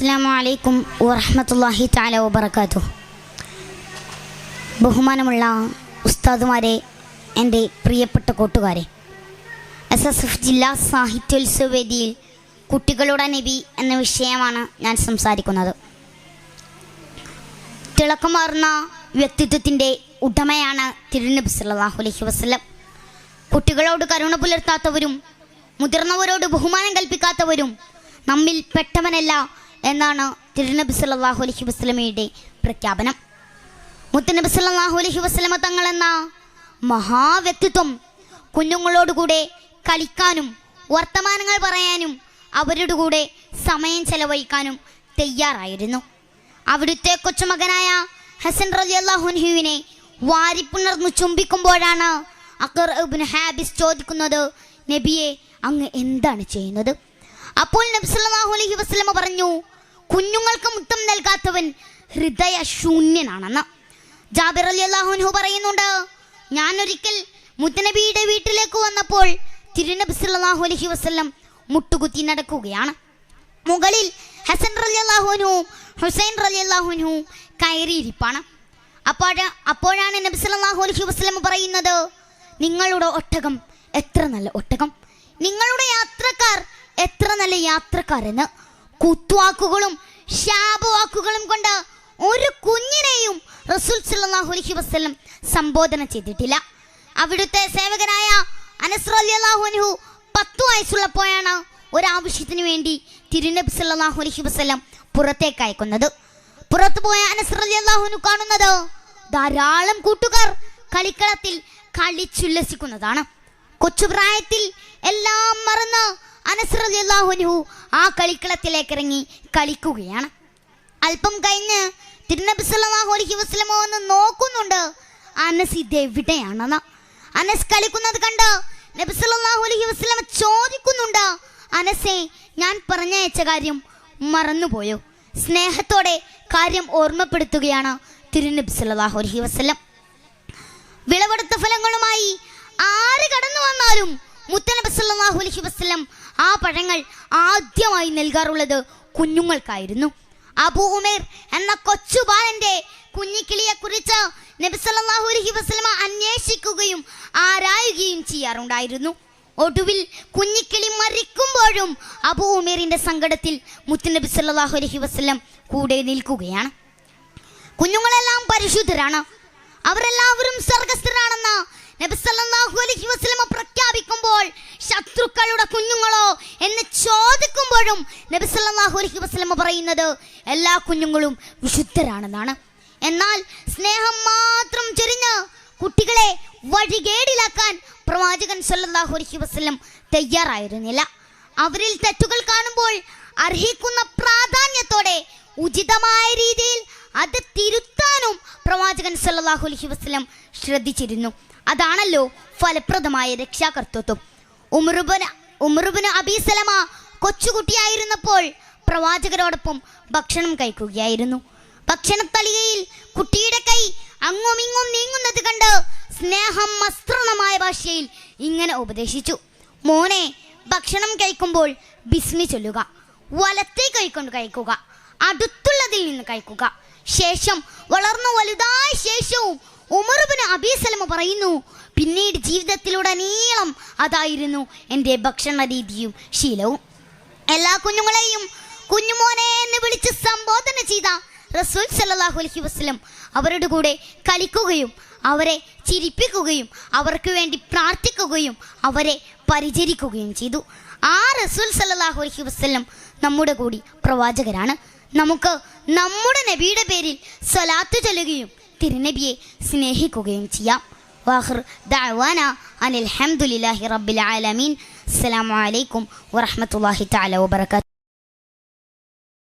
അസ്സാം വലൈക്കും വറഹമത്തല്ലാഹി താല വബർക്കാത്തു ബഹുമാനമുള്ള ഉസ്താദുമാരെ എന്റെ പ്രിയപ്പെട്ട കൂട്ടുകാരെ എസ് എസ് എഫ് ജില്ലാ സാഹിത്യോത്സവ വേദിയിൽ കുട്ടികളുടെ നബി എന്ന വിഷയമാണ് ഞാൻ സംസാരിക്കുന്നത്. തിളക്കമാർന്ന വ്യക്തിത്വത്തിന്റെ ഉടമയാണ് തിരുനബി സല്ലാഹു അലഹി വസ്ലം കുട്ടികളോട് കരുണ പുലർത്താത്തവരും മുതിർന്നവരോട് ബഹുമാനം കൽപ്പിക്കാത്തവരും നമ്മിൽ പെട്ടവനല്ല എന്നാണ് തിരുനബി സല്ലല്ലാഹു അലഹി വസ്ലമയുടെ പ്രഖ്യാപനം. മുത്തനബി സല്ലല്ലാഹു അലഹി വസ്ലമ തങ്ങൾ എന്ന മഹാവ്യക്തിത്വം കുഞ്ഞുങ്ങളോടുകൂടെ കളിക്കാനും വർത്തമാനങ്ങൾ പറയാനും അവരുടെ കൂടെ സമയം ചെലവഴിക്കാനും തയ്യാറായിരുന്നു. അവിടുത്തെ കൊച്ചുമകനായ ഹസൻ റലി റലിയല്ലാഹുൻഹുവിനെ വാരിപ്പുണർന്നു ചുംബിക്കുമ്പോഴാണ് അക്കർ ഹാബിസ് ചോദിക്കുന്നത് നബിയെ അങ്ങ് എന്താണ് ചെയ്യുന്നത്? അപ്പോൾ നബി സല്ലല്ലാഹു അലൈഹി വസല്ലമ പറഞ്ഞു കുഞ്ഞുങ്ങൾക്ക് മുത്തം നൽകാത്തവൻ ഹൃദയ ശൂന്യനാണെന്ന് ജാബിർ അലി അള്ളാഹുൻഹു പറയുന്നുണ്ട് ഞാൻ ഒരിക്കൽ മുത്തനബിയുടെ വീട്ടിലേക്ക് വന്നപ്പോൾ തിരുനബി സല്ലാഹു അലഹി വസല്ലം മുട്ടുകുത്തി നടക്കുകയാണ്. മുകളിൽ ഹസൻ റലി അള്ളാഹുനു ഹുസൈൻ റലി അള്ളാഹുനു കയറിയിരിപ്പാണ്. അപ്പോൾ അപ്പോഴാണ് നബി സല്ലാഹു അലഹി വസ്ലം പറയുന്നത് നിങ്ങളുടെ ഒട്ടകം എത്ര നല്ല ഒട്ടകം. നിങ്ങളുടെ യാത്രക്കാർ എത്ര നല്ല യാത്രക്കാരെന്ന്. കുത്തുവാക്കുകളും ശാപവാക്കുകളും കൊണ്ട് ഒരു കുഞ്ഞിനെയും റസൂൽ സല്ലല്ലാഹു വസ്ലം സംബോധന ചെയ്തിട്ടില്ല. അവിടുത്തെ സേവകനായ അനസ് റളിയല്ലാഹു അൻഹു പത്തു വയസ്സുള്ളപ്പോഴാണ് ഒരാവശ്യത്തിന് വേണ്ടി തിരുനബി സല്ലാഹു അലഹി വസ്ലം പുറത്തേക്ക് അയക്കുന്നത്. പുറത്തു പോയ അനസ്രാഹുനു കാണുന്നത് ധാരാളം കൂട്ടുകാർ കളിക്കളത്തിൽ കളിച്ചുല്ലസിക്കുന്നതാണ്. കൊച്ചുപ്രായത്തിൽ എല്ലാം മറന്ന് അനസ് ആ കളിക്കളത്തിലേക്ക് ഇറങ്ങി കളിക്കുകയാണ്. അല്പം കഴിഞ്ഞ് തിരുനബി സല്ലല്ലാഹു അലൈഹി വസല്ലമ എന്ന് നോക്കുന്നുണ്ട്. അനസ് ഇത് എവിടെയാണെന്ന് അനസ് കളിക്കുന്നത് കണ്ട് നബി സല്ലല്ലാഹു അലൈഹി വസല്ലമ ചോദിക്കുന്നുണ്ട്. അനസേ ഞാൻ പറഞ്ഞയച്ച കാര്യം മറന്നുപോയോ? സ്നേഹത്തോടെ കാര്യം ഓർമ്മപ്പെടുത്തുകയാണ് തിരുനബി സല്ലല്ലാഹു അലൈഹി വസല്ലം. വിളവെടുത്ത ഫലങ്ങളുമായി ആര് കടന്നു വന്നാലും മുത്തനബി സല്ലല്ലാഹു അലൈഹി വസല്ലം ആ പഴങ്ങൾ ആദ്യമായി നൽകാറുള്ളത് കുഞ്ഞുങ്ങൾക്കായിരുന്നു. അബൂ ഉമേർ എന്ന കൊച്ചു ബാലന്റെ കുഞ്ഞിക്കിളിയെ കുറിച്ച് നബി സല്ലല്ലാഹു അലൈഹി വസല്ലമ അന്വേഷിക്കുകയും ആരായുകയും ചെയ്യാറുണ്ടായിരുന്നു. ഒടുവിൽ കുഞ്ഞിക്കിളി മരിക്കുമ്പോഴും അബൂ ഉമേറിന്റെ സങ്കടത്തിൽ മുത്തുനബി സല്ലാഹു അലഹി വസ്ലം കൂടെ നിൽക്കുകയാണ്. കുഞ്ഞുങ്ങളെല്ലാം പരിശുദ്ധരാണ്. അവരെല്ലാവരും സ്വർഗസ്ഥരാണെന്ന് പ്രഖ്യാപിക്കുമ്പോൾ ശത്രുക്കളുടെ കുഞ്ഞുങ്ങളോ എന്ന് ചോദിക്കുമ്പോഴും നബി സല്ലല്ലാഹു അലൈഹി വസല്ലമ പറയുന്നത് എല്ലാ കുഞ്ഞുങ്ങളും വിശുദ്ധരാണെന്നാണ്. എന്നാൽ സ്നേഹം മാത്രം ചെരിഞ്ഞ് കുട്ടികളെ വഴികേടിലാക്കാൻ പ്രവാചകൻ സല്ലല്ലാഹു അലൈഹി വസല്ലം തയ്യാറായിരുന്നില്ല. അവരിൽ തെറ്റുകൾ കാണുമ്പോൾ അർഹിക്കുന്ന പ്രാധാന്യത്തോടെ ഉചിതമായ രീതിയിൽ അത് തിരുത്താനും പ്രവാചകൻ സല്ലല്ലാഹു അലൈഹി വസല്ലം ശ്രദ്ധിച്ചിരുന്നു. അതാണല്ലോ ഫലപ്രദമായ രക്ഷാകർത്തൃത്വം ഉമറുബന് ഉമറുബന് അബീസലമ കൊച്ചുകുട്ടിയായിരുന്നപ്പോൾ പ്രവാചകരോടൊപ്പം ഭക്ഷണം കഴിക്കുകയായിരുന്നു. ഭക്ഷണത്തളികയിൽ കുട്ടിയുടെ കൈ അങ്ങും ഇങ്ങും നീങ്ങുന്നത് കണ്ട് സ്നേഹം മസ്ത്രണമായ ഭാഷയിൽ ഇങ്ങനെ ഉപദേശിച്ചു. മോനെ ഭക്ഷണം കഴിക്കുമ്പോൾ ബിസ്മി ചൊല്ലുക. വലത്തേ കൈക്കൊണ്ട് കഴിക്കുക. അടുത്തുള്ളതിൽ നിന്ന് കഴിക്കുക. ശേഷം വളർന്നു വലുതായ ശേഷവും ഉമറുബിന് അബീസലമ പറയുന്നു പിന്നീട് ജീവിതത്തിലുടനീളം അതായിരുന്നു എന്റെ ഭക്ഷണ രീതിയും ശീലവും. എല്ലാ കുഞ്ഞുങ്ങളെയും കുഞ്ഞുമോനെ എന്ന് വിളിച്ച് സംബോധന ചെയ്ത റസൂൽ സല്ലല്ലാഹു അലൈഹി വസല്ലം അവരുടെ കൂടെ കളിക്കുകയും അവരെ ചിരിപ്പിക്കുകയും അവർക്ക് വേണ്ടി പ്രാർത്ഥിക്കുകയും അവരെ പരിചരിക്കുകയും ചെയ്തു. ആ റസൂൽ സല്ലല്ലാഹു അലൈഹി വസല്ലം നമ്മുടെ കൂടി പ്രവാചകരാണ്. നമുക്ക് നമ്മുടെ നബിയുടെ പേരിൽ സ്വലാത്ത് ചൊല്ലുകയും തിരുനബിയെ സ്നേഹിക്കുകയും ചെയ്യാം. വാഹർ ദഅവാന അനിൽ ഹംദുലില്ലാഹി റബ്ബിൽ ആലമീൻ. അസ്സലാമു അലൈക്കും വറഹ്മത്തുള്ളാഹി തആല